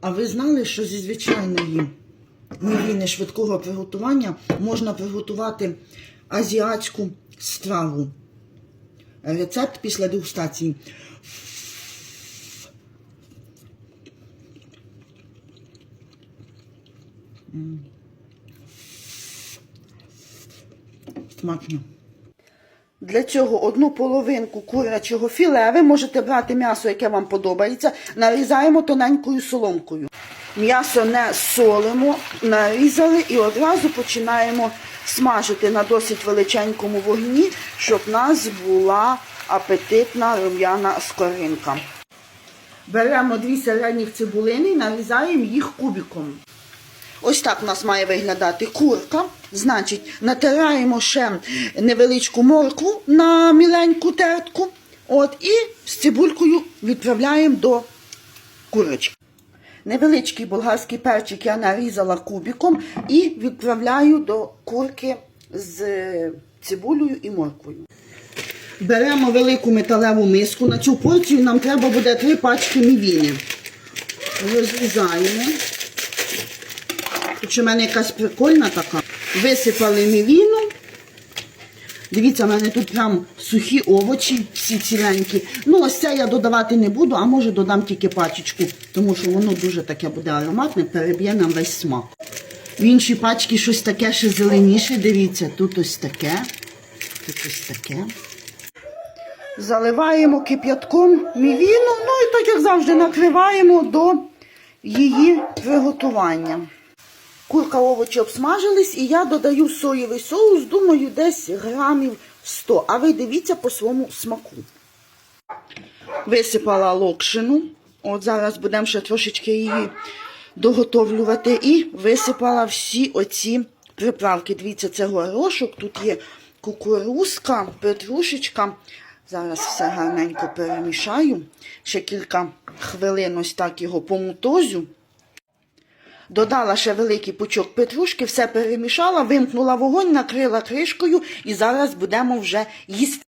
А ви знали, що зі звичайної мівіни швидкого приготування можна приготувати азіатську страву? Рецепт після дегустації. Смачно. Для цього одну половинку курячого філе ви можете брати м'ясо, яке вам подобається, нарізаємо тоненькою соломкою. М'ясо не солимо, нарізали і одразу починаємо смажити на досить величенькому вогні, щоб в нас була апетитна рум'яна скоринка. Беремо дві середніх цибулини і нарізаємо їх кубиком. Ось так у нас має виглядати курка. Значить, натираємо ще невеличку моркву на міленьку тертку. От, і з цибулькою відправляємо до курочки. Невеличкий болгарський перчик я нарізала кубиком і відправляю до курки з цибулею і морквою. Беремо велику металеву миску. На цю порцію нам треба буде три пачки мівіни. Розрізаємо. Тут у мене якась прикольна така. Висипали мівіну. Дивіться, в мене тут прям сухі овочі, всі ціленькі. Ну, ось це я додавати не буду, а може додам тільки пачечку, тому що воно дуже таке буде ароматне, переб'є нам весь смак. В іншій пачці щось таке ще зеленіше. Дивіться, тут ось таке, тут ось таке. Заливаємо кип'ятком мівіну, ну і так як завжди накриваємо до її приготування. Курка овочі обсмажились, і я додаю соєвий соус, думаю, десь грамів 100. А ви дивіться по своєму смаку. Висипала локшину. От зараз будемо ще трошечки її доготовлювати. І висипала всі оці приправки. Дивіться, це горошок, тут є кукурузка, петрушечка. Зараз все гарненько перемішаю. Ще кілька хвилин ось так його помутозю. Додала ще великий пучок петрушки, все перемішала, вимкнула вогонь, накрила кришкою і зараз будемо вже їсти.